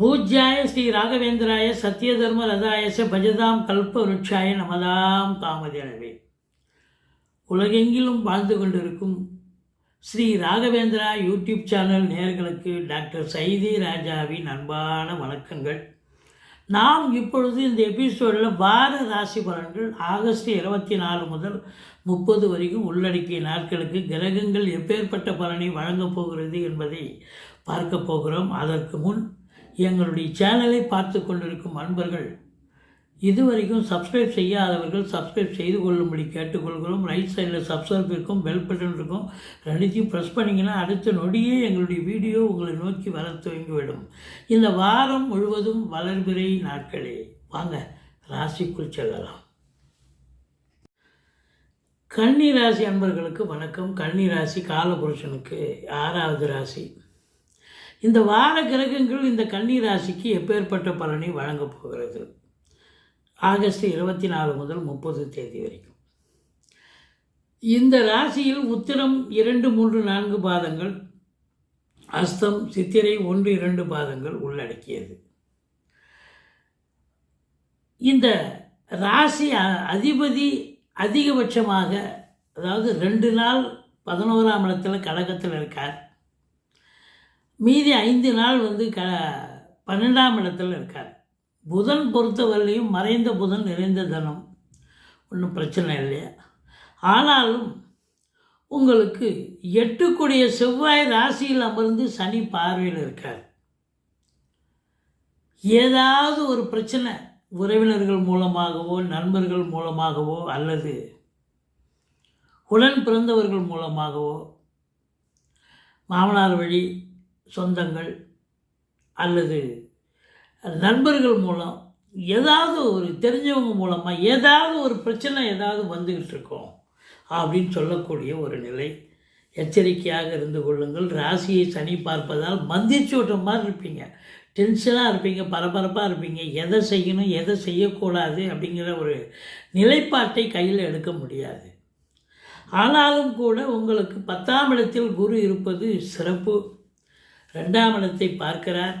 பூஜ்யாய ஸ்ரீ ராகவேந்திராய சத்யதர்ம ரதாயச பஜதாம் கல்ப விருட்சாய நமதாம் காமதேனவே உலகெங்கிலும் வாழ்ந்து கொண்டிருக்கும் ஸ்ரீ ராகவேந்திரா யூடியூப் சேனல் நேர்களுக்கு டாக்டர் சைதி ராஜாவின் அன்பான வணக்கங்கள். நாம் இப்பொழுது இந்த எபிசோடில் வார ராசி பலன்கள் ஆகஸ்ட் இருபத்தி நாலு முதல் முப்பது வரைக்கும் உள்ளடக்கிய நாட்களுக்கு கிரகங்கள் எப்பேற்பட்ட பலனை வழங்கப் போகிறது என்பதை பார்க்க போகிறோம். அதற்கு முன் எங்களுடைய சேனலை பார்த்து கொண்டிருக்கும் அன்பர்கள் இதுவரைக்கும் சப்ஸ்கிரைப் செய்யாதவர்கள் சப்ஸ்கிரைப் செய்து கொள்ளும்படி கேட்டுக்கொள்கிறோம். ரைட் சைடில் சப்ஸ்கிரைப் இருக்கும் பெல் பட்டன் இருக்கும். ரெண்டுத்தையும் ப்ரெஸ் பண்ணிங்கன்னா அடுத்த நொடியே எங்களுடைய வீடியோ உங்களை நோக்கி வர துவங்கிவிடும். இந்த வாரம் முழுவதும் வளர்பிறை நாட்களே. வாங்க ராசிக்குள் செல்லலாம். கன்னி ராசி அன்பர்களுக்கு வணக்கம். கன்னி ராசி காலபுருஷனுக்கு ஆறாவது ராசி. இந்த வார கிரகங்கள் இந்த கன்னி ராசிக்கு எப்பேற்பட்ட பலனை வழங்கப் போகிறது? ஆகஸ்ட் இருபத்தி நாலு முதல் முப்பது தேதி வரைக்கும். இந்த ராசியில் உத்திரம் இரண்டு மூன்று நான்கு பாதங்கள் அஸ்தம் சித்திரை ஒன்று இரண்டு பாதங்கள் உள்ளடக்கியது. இந்த ராசி அ- அதிபதி அதிகபட்சமாக அதாவது ரெண்டு நாள் பதினோராம் இடத்துல கழகத்தில் இருக்கார். மீதி ஐந்து நாள் வந்து க பன்னெண்டாம் இடத்துல இருக்கார். புதன் பொறுத்தவரையிலையும் மறைந்த புதன் நிறைந்த தனம். ஒன்றும் பிரச்சனை இல்லையா. ஆனாலும் உங்களுக்கு எட்டுக்குடைய செவ்வாய் ராசியில் அமர்ந்து சனி பார்வையில் இருக்கார். ஏதாவது ஒரு பிரச்சனை உறவினர்கள் மூலமாகவோ நண்பர்கள் மூலமாகவோ அல்லது உடன் பிறந்தவர்கள் மூலமாகவோ மாமனார் வழி சொந்தங்கள் அல்லது நண்பர்கள் மூலம் ஏதாவது ஒரு தெரிஞ்சவங்க மூலமாக ஏதாவது ஒரு பிரச்சனை ஏதாவது வந்துக்கிட்டு இருக்கோம் அப்படின்னு சொல்லக்கூடிய ஒரு நிலை. எச்சரிக்கையாக இருந்து கொள்ளுங்கள். ராசியை சனி பார்ப்பதால் மந்திரிச்சு விட்ட மாதிரி இருப்பீங்க. டென்ஷனாக இருப்பீங்க பரபரப்பாக இருப்பீங்க. எதை செய்யணும் எதை செய்யக்கூடாது அப்படிங்கிற ஒரு நிலைப்பாட்டை கையில் எடுக்க முடியாது. ஆனாலும் கூட உங்களுக்கு பத்தாம் இடத்தில் குரு இருப்பது சிறப்பு. ரெண்டாம் இடத்தை பார்க்கிறார்.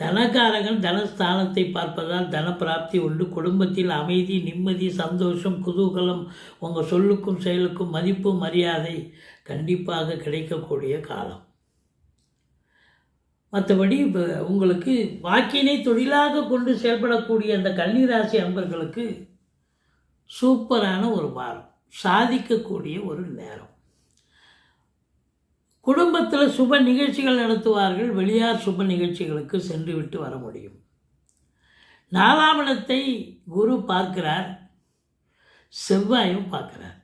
தனக்காரகன் தனஸ்தானத்தை பார்ப்பதால் தனப்பிராப்தி உண்டு. குடும்பத்தில் அமைதி நிம்மதி சந்தோஷம் குதூகலம் உங்கள் சொல்லுக்கும் செயலுக்கும் மதிப்பு மரியாதை கண்டிப்பாக கிடைக்கக்கூடிய காலம். மற்றபடி இப்போ உங்களுக்கு வாக்கினை தொழிலாக கொண்டு செயல்படக்கூடிய அந்த கன்னிராசி அன்பர்களுக்கு சூப்பரான ஒரு வாரம். சாதிக்கக்கூடிய ஒரு நேரம். குடும்பத்தில் சுப நிகழ்ச்சிகள் நடத்துவார்கள் வெளியார் சுப நிகழ்ச்சிகளுக்கு சென்று விட்டு வர முடியும். நாலாம் இடத்தை குரு பார்க்கிறார் செவ்வாயும் பார்க்குறார்.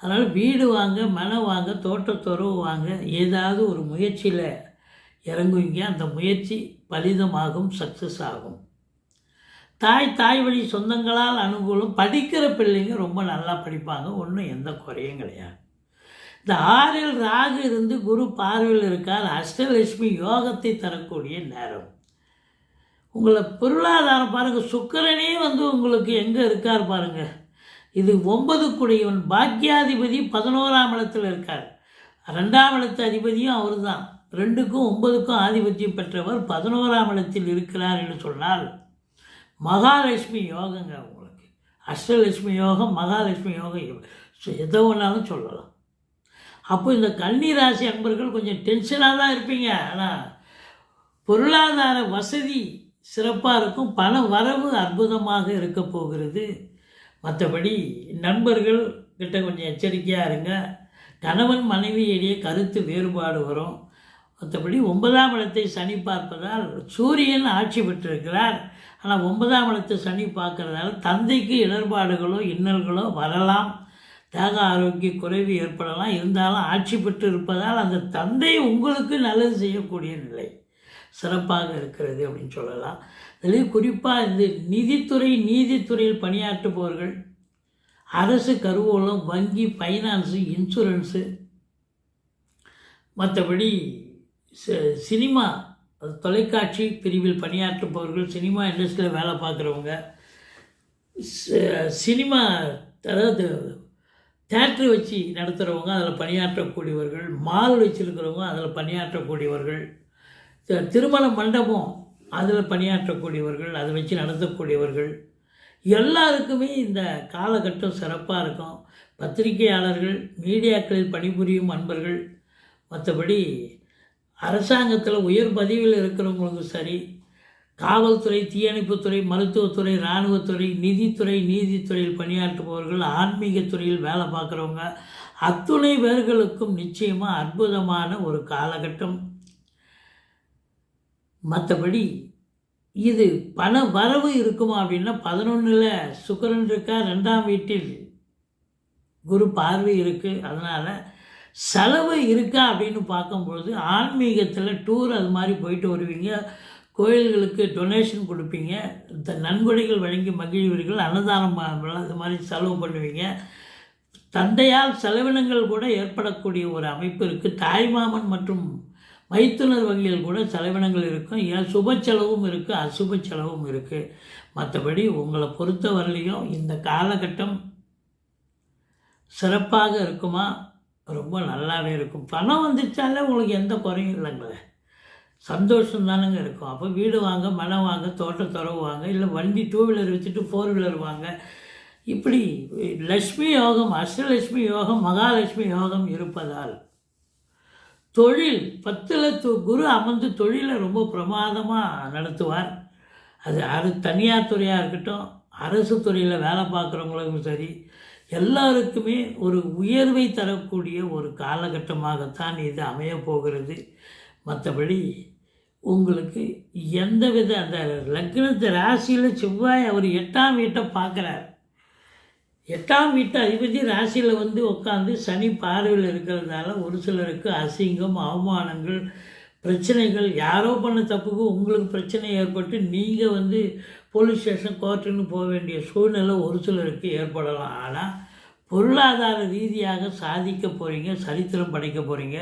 அதனால் வீடு வாங்க மனம் வாங்க தோட்டத்துறவு வாங்க ஏதாவது ஒரு முயற்சியில் இறங்குவீங்க அந்த முயற்சி பலிதமாகும் சக்ஸஸ் ஆகும். தாய் தாய் வழி சொந்தங்களால் அனுகூலம் படிக்கிற பிள்ளைங்க ரொம்ப நல்லா படிப்பாங்க ஒன்றும் எந்த குறையும் கிடையாது. இந்த ஆறில் ராகு இருந்து குரு பார்வையில் இருக்கார். அஷ்டலட்சுமி யோகத்தை தரக்கூடிய நேரம். உங்களை பொருளாதாரம் பாருங்கள் சுக்கரனே வந்து உங்களுக்கு எங்கே இருக்கார் பாருங்கள் இது ஒன்பது குடையவன் பாக்யாதிபதி பதினோராம் இடத்தில் இருக்கார். ரெண்டாம் இடத்து அதிபதியும் அவர் தான் ரெண்டுக்கும் ஒன்பதுக்கும் ஆதிபத்தியம் பெற்றவர் பதினோராம் இடத்தில் இருக்கிறார் என்று சொன்னால் மகாலட்சுமி யோகங்க உங்களுக்கு. அஷ்டலட்சுமி யோகம் மகாலட்சுமி யோகம். ஸோ எதை வேணாலும் சொல்லலாம். அப்போ இந்த கன்னி ராசி அன்பர்கள் கொஞ்சம் டென்ஷனாக தான் இருப்பீங்க. ஆனால் பொருளாதார வசதி சிறப்பாக இருக்கும். பண வரவு அற்புதமாக இருக்க போகிறது. மற்றபடி நண்பர்கள் கிட்ட கொஞ்சம் எச்சரிக்கையாக இருங்க. கணவன் மனைவி இடையே கருத்து வேறுபாடு வரும். மற்றபடி ஒன்பதாம் இடத்தை சனி பார்ப்பதால் சூரியன் ஆட்சி பெற்றிருக்கிறார். ஆனால் ஒன்பதாம் இடத்தை சனி பார்க்கறதால தந்தைக்கு இடர்பாடுகளோ இன்னல்களோ வரலாம். தேக ஆரோக்கிய குறைவு ஏற்படலாம். இருந்தாலும் ஆட்சி பெற்று இருப்பதால் அந்த தந்தை உங்களுக்கு நல்லது செய்யக்கூடிய நிலை. சிறப்பாக இருக்கிறது அப்படின்னு சொல்லலாம். இதுலேயும் குறிப்பாக இந்த நிதித்துறை நீதித்துறையில் பணியாற்றுபவர்கள் அரசு கருவூலம் வங்கி ஃபைனான்ஸு இன்சூரன்ஸு மற்றபடி சினிமா அது தொலைக்காட்சி பிரிவில் பணியாற்றுபவர்கள் சினிமா இண்டஸ்ட்ரியில் வேலை பார்க்குறவங்க சினிமா அதாவது தேட்ரு வச்சு நடத்துகிறவங்க அதில் பணியாற்றக்கூடியவர்கள் மால் வச்சுருக்கிறவங்க அதில் பணியாற்றக்கூடியவர்கள். திருமண மண்டபம் அதில் பணியாற்றக்கூடியவர்கள் அதை வச்சு நடத்தக்கூடியவர்கள். எல்லாருக்குமே இந்த காலகட்டம் சிறப்பாக இருக்கும். பத்திரிகையாளர்கள் மீடியாக்களில் பணிபுரியும் அன்பர்கள். மற்றபடி அரசாங்கத்தில் உயர் பதவியில் இருக்கிறவங்களுக்கும் சரி காவல்துறை தீயணைப்புத்துறை மருத்துவத்துறை இராணுவத்துறை நிதித்துறை நீதித்துறையில் பணியாற்றுபவர்கள் ஆன்மீக துறையில் வேலை பார்க்குறவங்க அத்துணை பேர்களுக்கும் நிச்சயமாக அற்புதமான ஒரு காலகட்டம். மற்றபடி இது பண வரவு இருக்குமா அப்படின்னா பதினொன்றில் சுக்கரன் இருக்கா ரெண்டாம் வீட்டில் குரு பார்வை இருக்குது அதனால் செலவு இருக்கா அப்படின்னு பார்க்கும்பொழுது ஆன்மீகத்தில் டூர் அது மாதிரி போயிட்டு வருவீங்க. கோயில்களுக்கு டொனேஷன் கொடுப்பீங்க. இந்த நன்கொடைகள் வழங்கி மகிழ்வீர்கள். அன்னதானம் இது அது மாதிரி செலவு பண்ணுவீங்க. தந்தையால் செலவினங்கள் கூட ஏற்படக்கூடிய ஒரு அமைப்பு இருக்குது தாய்மாமன் மற்றும் மைத்துனர் வகையில் கூட செலவினங்கள் இருக்கும். ஏன்? சுப செலவும் இருக்குது அசுப செலவும் இருக்குது மற்றபடி உங்களை பொறுத்த வரலையும் இந்த காலகட்டம் சிறப்பாக இருக்குமா? ரொம்ப நல்லாவே இருக்கும். பணம் வந்துச்சாலே உங்களுக்கு எந்த குறையும் இல்லைங்களே. சந்தோஷம் தானங்க இருக்கும். அப்போ வீடு வாங்க மனம் வாங்க தோட்டம் துறவு வாங்க இல்லை வண்டி டூ வீலர் வச்சுட்டு ஃபோர் வீலர் வாங்க. இப்படி லக்ஷ்மி யோகம் அஷ்டலட்சுமி யோகம் மகாலட்சுமி யோகம் இருப்பதால் தொழில் பத்தில் குரு அமர்ந்து தொழிலை ரொம்ப பிரமாதமாக நடத்துவார். அது அது தனியார் துறையாக இருக்கட்டும் அரசு துறையில் வேலை பார்க்குறவங்களுக்கும் சரி எல்லாருக்குமே ஒரு உயர்வை தரக்கூடிய ஒரு காலகட்டமாகத்தான் இது அமையப் போகிறது. மற்றபடி உங்களுக்கு எந்த வித அந்த லக்னத்து ராசியில் செவ்வாய் அவர் எட்டாம் வீட்டை பார்க்குறார். எட்டாம் வீட்டு அதிபதி ராசியில் வந்து உட்காந்து சனி பார்வையில் இருக்கிறதுனால ஒரு சிலருக்கு அசிங்கம் அவமானங்கள் பிரச்சனைகள் யாரோ பண்ண தப்புக்கு உங்களுக்கு பிரச்சனை ஏற்பட்டு நீங்கள் வந்து போலீஸ் ஸ்டேஷன் கோர்ட்டுன்னு போக வேண்டிய சூழ்நிலை ஒரு சிலருக்கு ஏற்படலாம். ஆனால் பொருளாதார ரீதியாக சாதிக்க போகிறீங்க சரித்திரம் படைக்க போகிறீங்க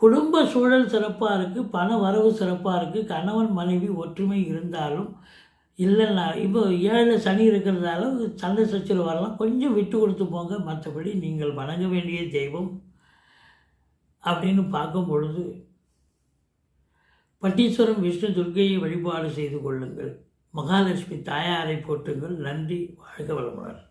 குடும்ப சூழல் சிறப்பாக இருக்குது பண வரவு சிறப்பாக இருக்குது கணவன் மனைவி ஒற்றுமை இருந்தாலும் இல்லைன்னா இப்போ ஏழு சனி இருக்கிறதால சண்டை சச்சரவு வரலாம். கொஞ்சம் விட்டு கொடுத்து போங்க மற்றபடி நீங்கள் வணங்க வேண்டிய தெய்வம் அப்படின்னு பார்க்கும் பொழுது பட்டீஸ்வரம் விஷ்ணு துர்க்கையை வழிபாடு செய்து கொள்ளுங்கள். மகாலட்சுமி தாயாரை போட்டுங்கள் நன்றி. வாழ்க வளமுடன்.